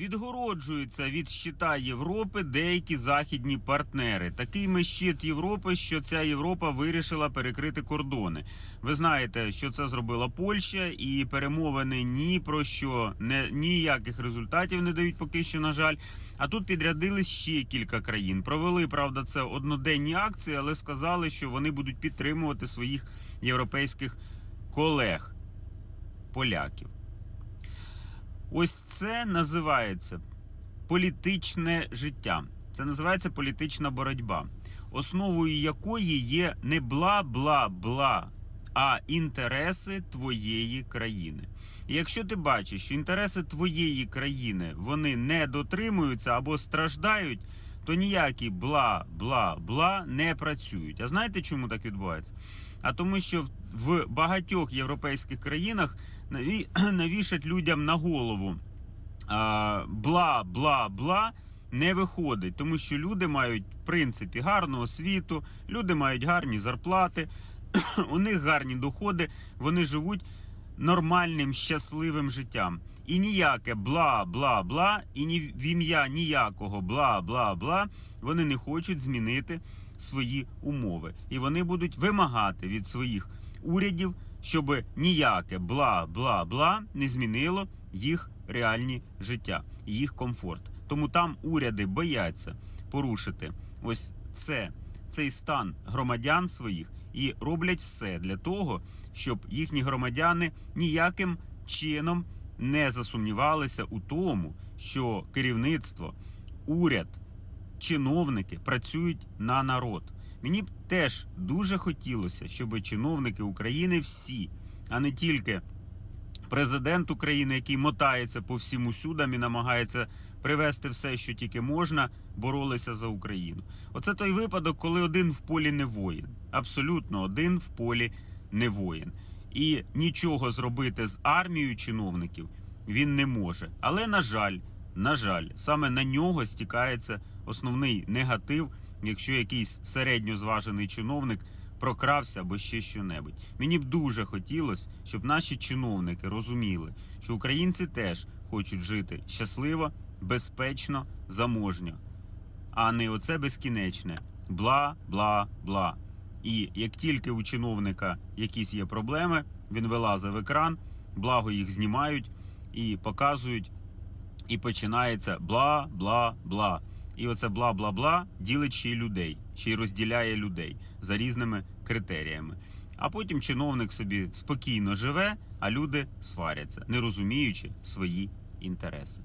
Відгороджуються від щита Європи деякі західні партнери. Такий ми щит Європи, що ця Європа вирішила перекрити кордони. Ви знаєте, що це зробила Польща, і перемовини ні про що не ніяких результатів не дають поки що, на жаль. А тут підрядились ще кілька країн. Провели правда це одноденні акції, але сказали, що вони будуть підтримувати своїх європейських колег поляків. Ось це називається політичне життя. Це називається політична боротьба, основою якої є не бла-бла-бла, а інтереси твоєї країни. І якщо ти бачиш, що інтереси твоєї країни вони не дотримуються або страждають, то ніякі бла-бла-бла не працюють. А знаєте, чому так відбувається? А тому, що в- багатьох європейських країнах наві- навішать людям на голову бла, бла, бла не виходить, тому що люди мають в принципі гарну освіту, люди мають гарні зарплати, у них гарні доходи, вони живуть нормальним, щасливим життям. І ніяке бла, бла, бла, і ні в ім'я ніякого бла, бла, бла вони не хочуть змінити свої умови. І вони будуть вимагати від своїх урядів, щоб ніяке бла, бла, бла не змінило їх реальні життя, і їх комфорт. Тому там уряди бояться порушити ось це, цей стан громадян своїх і роблять все для того, щоб їхні громадяни ніяким чином не засумнівалися у тому, що керівництво, уряд, чиновники працюють на народ. Мені б теж дуже хотілося, щоб чиновники України всі, а не тільки президент України, який мотається по всім усюдам і намагається привести все, що тільки можна, боролися за Україну. Оце той випадок, коли один в полі не воїн. Абсолютно один в полі не воїн. І нічого зробити з армією чиновників він не може. Але на жаль, на жаль, саме на нього стікається основний негатив, якщо якийсь середньо зважений чиновник прокрався або ще що-небудь. Мені б дуже хотілося, щоб наші чиновники розуміли, що українці теж хочуть жити щасливо, безпечно, заможньо, а не оце безкінечне бла, бла, бла. І як тільки у чиновника якісь є проблеми, він вилазить в екран, благо їх знімають і показують, і починається бла, бла, бла. І оце бла, бла, бла ділить ще й людей, ще й розділяє людей за різними критеріями. А потім чиновник собі спокійно живе, а люди сваряться, не розуміючи свої інтереси.